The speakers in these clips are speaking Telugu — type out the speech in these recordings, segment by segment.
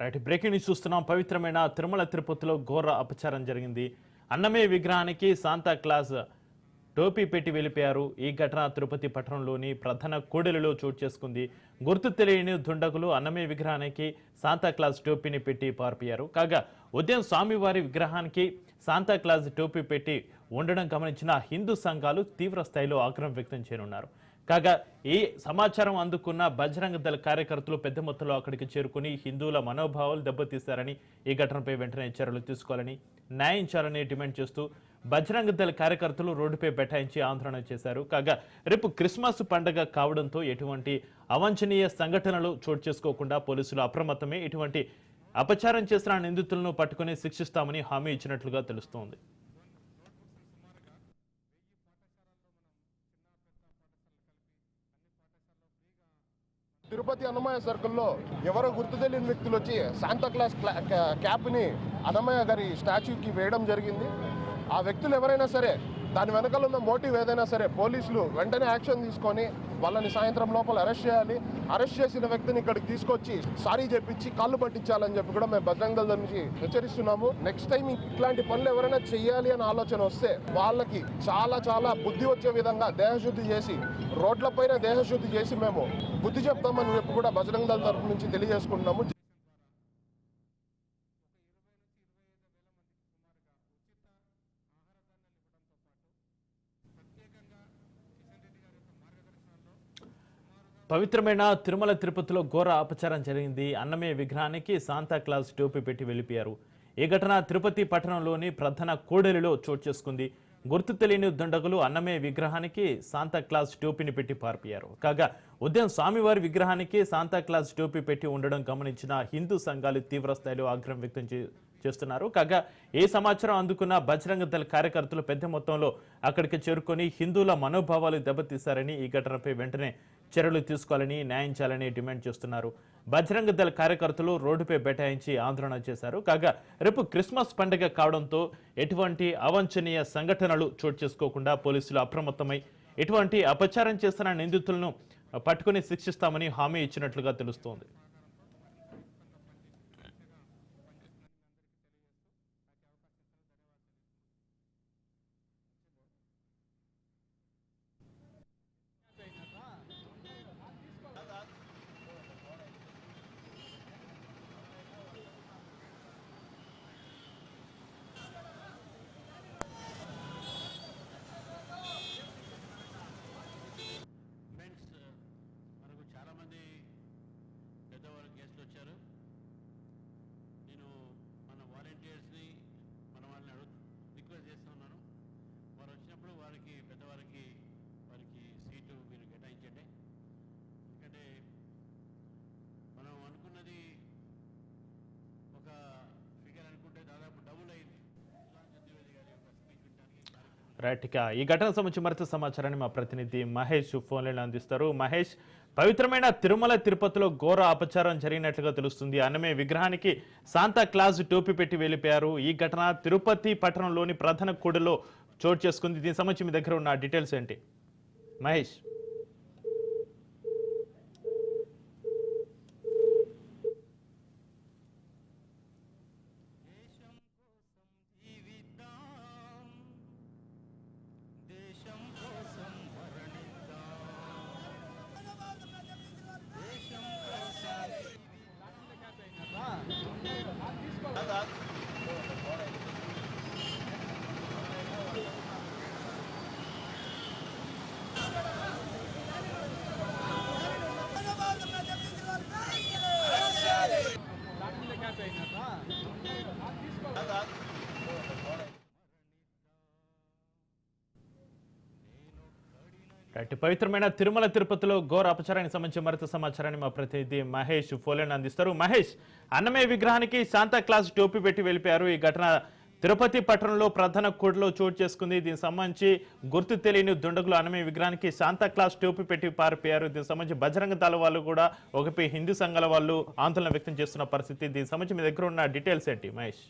రైట్ బ్రేకింగ్ న్యూస్ చూస్తున్నాం. పవిత్రమైన తిరుమల తిరుపతిలో ఘోర అపచారం జరిగింది. అన్నమయ్య విగ్రహానికి సాంతా క్లాస్ టోపీ పెట్టి వెళ్ళిపోయారు. ఈ ఘటన తిరుపతి పట్టణంలోని ప్రధాన కూడలిలో చోటు చేసుకుంది. గుర్తు తెలియని దుండగులు అన్నమయ్య విగ్రహానికి సాంతా క్లాస్ టోపీని పెట్టి పారిపోయారు. కాగా ఉదయం స్వామివారి విగ్రహానికి సాంతా క్లాస్ టోపీ పెట్టి ఉండడం గమనించిన హిందూ సంఘాలు తీవ్ర స్థాయిలో ఆగ్రహం వ్యక్తం చేయనున్నారు. కాగా ఈ సమాచారం అందుకున్న బజరంగ దళ కార్యకర్తలు పెద్ద మొత్తంలో అక్కడికి చేరుకుని హిందువుల మనోభావాలు దెబ్బతీశారని ఈ ఘటనపై వెంటనే చర్యలు తీసుకోవాలని న్యాయం చేయాలని డిమాండ్ చేస్తూ బజరంగ దళ కార్యకర్తలు రోడ్డుపై బైఠాయించి ఆందోళన చేశారు. కాగా రేపు క్రిస్మస్ పండగ కావడంతో ఎటువంటి అవాంఛనీయ సంఘటనలు చోటు చేసుకోకుండా పోలీసులు అప్రమత్తమే ఇటువంటి అపచారం చేసిన నిందితులను పట్టుకుని శిక్షిస్తామని హామీ ఇచ్చినట్లుగా తెలుస్తోంది. తిరుపతి అన్నమయ్య సర్కిల్లో ఎవరో గుర్తు తెలియని వ్యక్తులు వచ్చి శాంతాక్లాస్ క్లా- క్యాప్ని అన్నమయ్య గారి స్టాచ్యూకి వేయడం జరిగింది. ఆ వ్యక్తులు ఎవరైనా సరే దాని వెనకాల ఉన్న మోటివ్ ఏదైనా సరే పోలీసులు వెంటనే యాక్షన్ తీసుకొని వాళ్ళని సాయంత్రం లోపల అరెస్ట్ చేయాలి. అరెస్ట్ చేసిన వ్యక్తిని ఇక్కడికి తీసుకొచ్చి సారీ చెప్పించి కాళ్ళు పట్టించాలని చెప్పి కూడా మేము బజరంగ దళ నుంచి హెచ్చరిస్తున్నాము. నెక్స్ట్ టైం ఇట్లాంటి పనులు ఎవరైనా చెయ్యాలి అనే ఆలోచన వస్తే వాళ్ళకి చాలా చాలా బుద్ధి వచ్చే విధంగా దేహశుద్ధి చేసి రోడ్లపైన దేహశుద్ధి చేసి మేము బుద్ధి చెప్తామని చెప్పి కూడా బజరంగ దళ తరపు నుంచి తెలియజేసుకుంటున్నాము. పవిత్రమైన తిరుమల తిరుపతిలో ఘోర అపచారం జరిగింది. అన్నమయ్య విగ్రహానికి సాంతా క్లాస్ టోపీ పెట్టి వెళ్ళిపోయారు. ఈ ఘటన తిరుపతి పట్టణంలోని ప్రధాన కూడలిలో చోటు చేసుకుంది. గుర్తు తెలియని దుండగులు అన్నమయ్య విగ్రహానికి సాంతా క్లాస్ టోపీని పెట్టి పారిపోయారు. కాగా ఉదయం స్వామివారి విగ్రహానికి సాంతా క్లాస్ టోపీ పెట్టి ఉండడం గమనించిన హిందూ సంఘాలు తీవ్ర స్థాయిలో ఆగ్రహం వ్యక్తం చే- చేస్తున్నారు. కాగా ఏ సమాచారం అందుకున్న బజరంగ దళ కార్యకర్తలు పెద్ద మొత్తంలో అక్కడికి చేరుకొని హిందువుల మనోభావాలు దెబ్బతీశారని ఈ ఘటనపై వెంటనే చర్యలు తీసుకోవాలని న్యాయం చేయాలని డిమాండ్ చేస్తున్నారు. బజరంగ దళ కార్యకర్తలు రోడ్డుపై బైఠాయించి ఆందోళన చేశారు. కాగా రేపు క్రిస్మస్ పండుగ కావడంతో ఎటువంటి అవాంఛనీయ సంఘటనలు చోటు చేసుకోకుండా పోలీసులు అప్రమత్తమై ఎటువంటి అపచారం చేస్తున్న నిందితులను పట్టుకుని శిక్షిస్తామని హామీ ఇచ్చినట్లుగా తెలుస్తోంది. వచ్చినప్పుడు వారికి పెద్దవారికి వారికి సీటు మీరు కేటాయించండి. ఎందుకంటే మనం అనుకున్నది ఒక ఫిగర్ అనుకుంటే దాదాపు డబుల్ అయింది. సుధాంశు రైట్ ఇక ఈ ఘటన సంబంధించి మరింత సమాచారాన్ని మా ప్రతినిధి మహేష్ ఫోన్లను అందిస్తారు. మహేష్ పవిత్రమైన తిరుమల తిరుపతిలో ఘోర అపచారం జరిగినట్లుగా తెలుస్తుంది. అన్నమే విగ్రహానికి శాంతా క్లాజ్ టోపీ పెట్టి వెళ్ళిపోయారు. ఈ ఘటన తిరుపతి పట్టణంలోని ప్రధాన కూడలో చోటు చేసుకుంది. దీనికి సంబంధించి మీ దగ్గర ఉన్న డీటెయిల్స్ ఏంటి? మహేష్. రైట్ పవిత్రమైన తిరుమల తిరుపతిలో ఘోర అపచారానికి సంబంధించి మరింత సమాచారాన్ని మా ప్రతినిధి మహేష్ ఫోలెన్ అందిస్తారు. మహేష్ అన్నమయ్య విగ్రహానికి శాంతా క్లాస్ టోపీ పెట్టి వెళ్ళిపోయారు. ఈ ఘటన తిరుపతి పట్టణంలో ప్రధాన కూడలో చోటు చేసుకుంది. దీనికి సంబంధించి గుర్తు తెలియని దుండగులు అన్నమయ్య విగ్రహానికి శాంతాక్లాస్ టోపీ పెట్టి పారిపోయారు. దీనికి సంబంధించి బజరంగ దళ వాళ్ళు కూడా ఒకపై హిందూ సంఘాల వాళ్ళు ఆందోళన వ్యక్తం చేస్తున్న పరిస్థితి. దీనికి సంబంధించి మీ దగ్గర ఉన్న డీటెయిల్స్ ఏంటి మహేష్?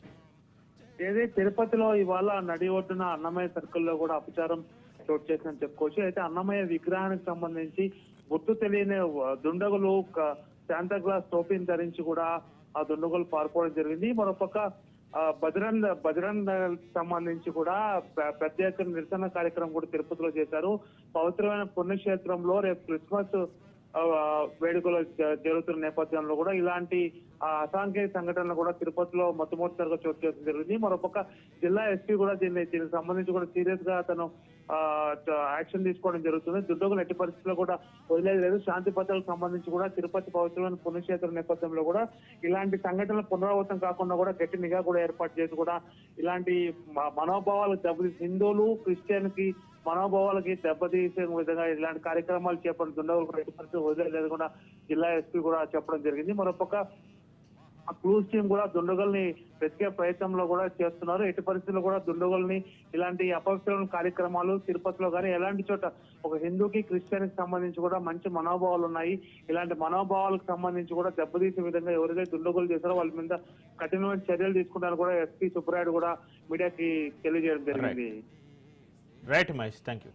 ఏది తిరుపతిలో ఇవాళ నడి ఒడ్డున అన్నమయ్య సర్కిల్లో కూడా అపచారం చోటు చేసిందని చెప్పుకోవచ్చు. అయితే అన్నమయ్య విగ్రహానికి సంబంధించి గుర్తు తెలియని దుండగులు క- శాంతా క్లాస్ టోపీని ధరించి కూడా ఆ దుండగులు పారిపోవడం జరిగింది. మరోపక్క ఆ, బజరంగ్ బజరంగ్ సంబంధించి కూడా ప్రత్యేక పెద్ద ఎత్తున నిరసన కార్యక్రమం కూడా తిరుపతిలో చేశారు. పవిత్రమైన పుణ్యక్షేత్రంలో రేపు క్రిస్మస్ వేడుకలు జరుగుతున్న నేపథ్యంలో కూడా ఇలాంటి ఆ, సంఘటనలు కూడా తిరుపతిలో మొట్టమొదటిసారిగా చోటు చేసుకోవడం జరిగింది. మరోపక్క జిల్లా ఎస్పీ కూడా దీన్ని దీనికి సంబంధించి కూడా సీరియస్గా తను యాక్షన్ తీసుకోవడం జరుగుతుంది. దుర్దోగులు ఎట్టి పరిస్థితుల్లో కూడా వదిలేదు లేదు. శాంతి భద్రతలకు సంబంధించి కూడా తిరుపతి పవిత్రమైన పుణ్యక్షేత్రం నేపథ్యంలో కూడా ఇలాంటి సంఘటనలు పునరావృతం కాకుండా కూడా గట్టి నిఘా కూడా ఏర్పాటు చేసి కూడా ఇలాంటి మనోభావాలు మనోభావాలకు హిందువులు క్రిస్టియన్కి మనోభావాలకి దెబ్బతీసే విధంగా ఇలాంటి కార్యక్రమాలు చేపట్టిన దుండగులు కూడా ఎట్టి పరిస్థితులు వదిలేదు కూడా జిల్లా ఎస్పీ కూడా చెప్పడం జరిగింది. మరొక ఆ క్లూస్ టీం కూడా దుండగుల్ని వెతికే ప్రయత్నంలో కూడా చేస్తున్నారు. ఎట్టి పరిస్థితుల్లో కూడా దుండగుల్ని ఇలాంటి అపవిత్రమైన కార్యక్రమాలు తిరుపతిలో కానీ ఎలాంటి చోట ఒక హిందూకి క్రిస్టియన్కి సంబంధించి కూడా మంచి మనోభావాలు ఉన్నాయి. ఇలాంటి మనోభావాలకు సంబంధించి కూడా దెబ్బతీసే విధంగా ఎవరైతే దుండగులు చేశారో వాళ్ళ మీద కఠినమైన చర్యలు తీసుకుంటారు కూడా ఎస్పీ సుబ్బరాయుడు కూడా మీడియాకి తెలియజేయడం జరిగింది. రైట్ మహేష్. Thank you